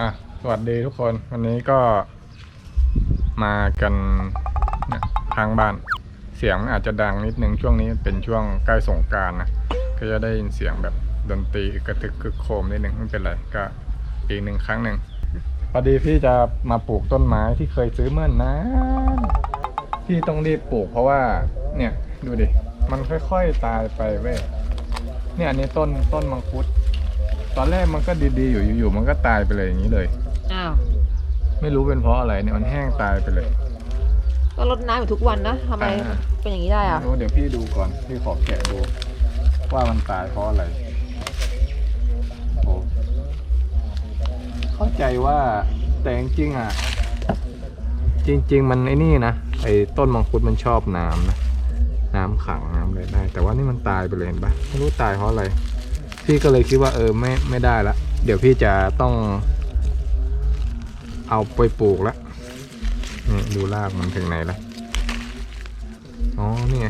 อะสวัสดีทุกคนวันนี้ก็มากันนี่ยทางบ้านเสียงอาจจะดังนิดนึงช่วงนี้เป็นช่วงใกล้สงการนะก็จะได้ยินเสียงแบบดนตรีกระทึกคึกโครมนิดนึงไม่เป็นไรก็อีกหนึ่งครั้งหนึ่งพอดีพี่จะมาปลูกต้นไม้ที่เคยซื้อเมื่อนนานพี่ต้องรีบปลูกเพราะว่าเนี่ยดูดิมันค่อยๆตายไปเว้ยเนี่ยอันนี้ต้นต้นมังคุด ตอนแรกมันก็ดีๆอยู่อยู่ๆมันก็ตายไปเลยอย่างนี้เลย อ้าวไม่รู้เป็นเพราะอะไรเนี่ยมันแห้งตายไปเลยก็รดน้ำอยู่ทุกวันนะทำไมอ่า เป็นอย่างนี้ได้อะรู้เดี๋ยวพี่ดูก่อน พี่ขอแกะดู ว่ามันตายเพราะอะไรโอ้เข้าใจว่าแต่จริงๆอะ จริง ๆ มันไอ้นี่นะไอ้ต้นมังคุดมันชอบน้ำนะ น้ำขังน้ำอะไรได้ แต่ว่านี่มันตายไปเลยเห็นปะไม่รู้ตายเพราะอะไร พี่ก็เลยคิดว่าเออไม่ไม่ได้ละ เดี๋ยวพี่จะต้อง เอาไปปลูกละนี่ดูรากมันถึงไหนละอ๋อ นี่ไง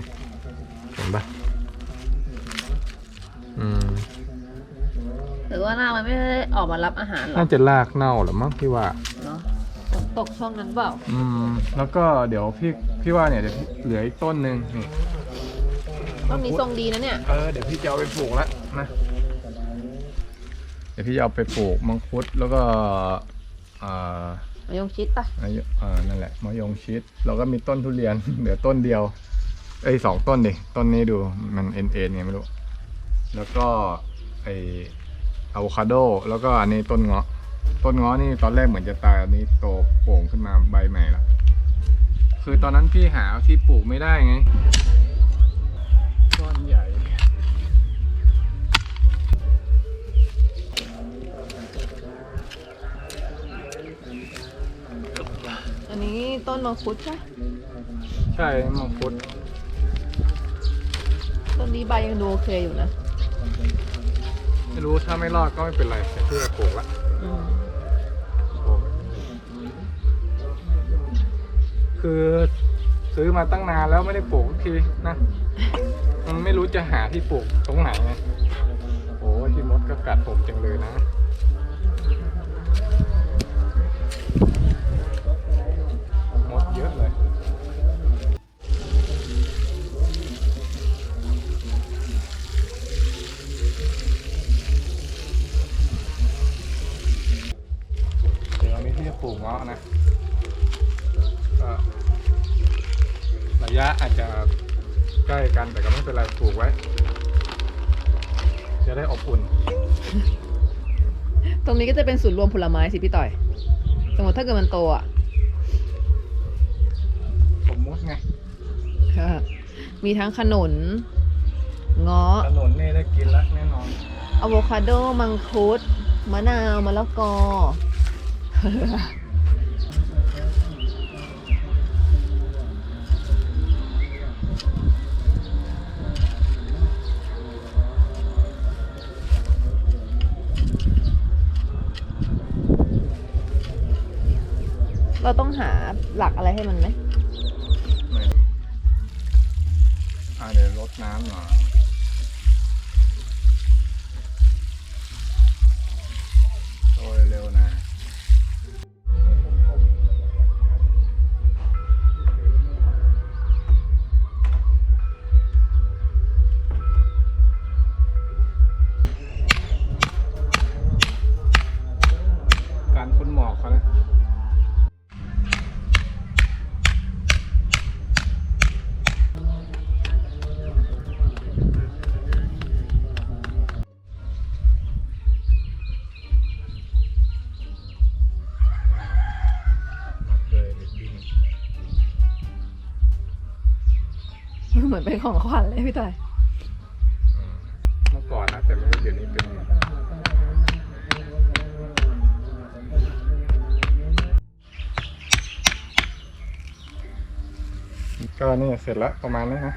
เห็นปะอืมหรือว่าหน้ามันไม่ได้ออกมารับอาหารหรอน่าจะรากเน่าหรือมั้งพี่ว่า เนาะฝนตกช่วงนั้นเปล่า อืม แล้วก็เดี๋ยวพี่พี่ว่าเนี่ยเดี๋ยวพี่เหลืออีกต้นหนึ่งนี่ ต้องมีทรงดีนะเนี่ย เออ เดี๋ยวพี่จะเอาไปปลูกแล้วนะเดี๋ยวพี่จะเอาไปปลูกมังคุดแล้วก็อ่ามายงชิดปะอายุอ่านั่นแหละมะยงชิดแล้วก็มีต้นทุเรียน เหลือต้นเดียว เอ้ยสองต้นดิต้นนี้ดูมันเอ็นเอ็นไงไม่รู้ แล้วก็ไออะโวคาโดแล้วก็อันนี้ต้นเงาะต้นเงาะนี่ตอนแรกเหมือนจะตายอันนี้โตโป่งขึ้นมาใบใหม่ละคือตอนนั้นพี่หาที่ปลูกไม่ได้ไง อันนี้ต้นมังคุดใช่ปะใช่มังคุดต้นนี้ใบยังดูโอเคอยู่นะไม่รู้ถ้าไม่รอดก็ไม่เป็นไรแต่พี่จะปลูกละอืมปลูกคือซื้อมาตั้งนานแล้วไม่ได้ปลูกสักทีนะ มันไม่รู้จะหาที่ปลูกตรงไหนไงโอ้ยที่มดก็กัดผมจังเลยนะ ลูกเงาะนะก็ระยะอาจจะใกล้กันแต่ก็ไม่เป็นไรปลูกไว้ จะได้อบอุ่น ตรงนี้ก็จะเป็นศูนย์รวมผลไม้สิพี่ต่อย สมมติถ้าเกิดมันโตอะสมมุติไงมีทั้งขนุนเงาะถนนนี่ได้กินแล้วแน่นอนอะโวคาโด มังคุด มะนาว มะละกอ เราต้องหาหลักอะไรให้มันไหมอ่าเดี๋ยวรดน้ำหน่อย เหมือนเป็นของขวัญเลยพี่ต่อยเมื่อก่อนนะแต่ไม่รู้เดี๋ยวนี้เป็นก็นี่เสร็จแล้วประมาณนี้นะ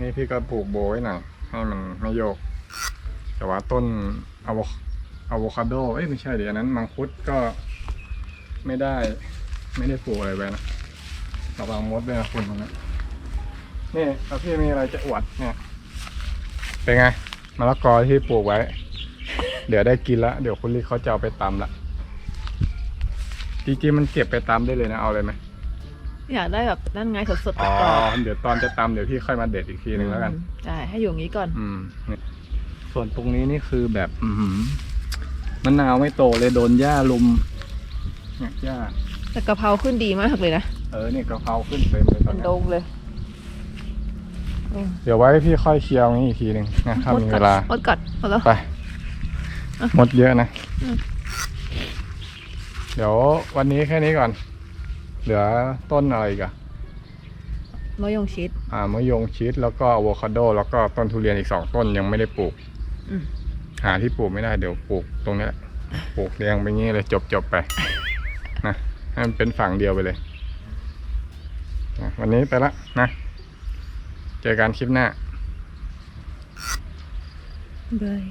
นี่พี่ก็ปลูกโบไว้หน่อยให้มันไม่โยก แต่ว่าต้นอะโวอะโวคาโดเอ้ยไม่ใช่เดี๋ยวอันนั้นมังคุดก็ไม่ได้ ไม่ได้ปลูกอะไรไว้นะระวังมดด้วยนะคุณตรงนั้น นี่แล้วพี่มีอะไรจะอวดเนี่ย เป็นไงมะละกอที่ปลูกไว้ เดี๋ยวได้กินละเดี๋ยวคุณลิเขาจะเอาไปตำละจริงๆมันเก็บไปตำได้เลยนะเอาเลยไหมอยากได้แบบนั่นไงสดๆกอ๋อรอบเดี๋ยวตอนจะตำเดี๋ยวพี่ค่อยมาเด็ดอีกทีๆหนึ่งแล้วกันอืมใช่ให้อยู่อย่างนี้ก่อน อืมเนี่ยส่วนตรงนี้นี่คือแบบอือหือมะนาวไม่โตเลยโดนหญ้าลุมเนี่ยหญ้าแต่กะเพราขึ้นดีมากเลยนะ เออเนี่ยกะเพราขึ้นเต็มเลยตอเป็นนเนี้ดยงเลยอืม เดี๋ยวไว้พี่ค่อยเคลียร์ตรงนี้อีกทีหนึ่งนะถ้ามีเวลามดกัดหมดแล้วไปอะหมดเยอะนะอืมเดี๋ยววันนี้แค่นี้ก่อน เหลือต้นอะไรอีกอะมะยงชิด อ่ามะยงชิดแล้วก็อะโวคาโด แล้วก็ต้นทุเรียนอีกสองต้นยังไม่ได้ปลูกอืมหาที่ปลูกไม่ได้เดี๋ยวปลูกตรงนี้แหละปลูกเรียงไปงี้เลยจบจบๆไปนะให้มันเป็นฝั่งเดียวไปเลยนะวันนี้ไปละนะ เจอกันคลิปหน้าบาย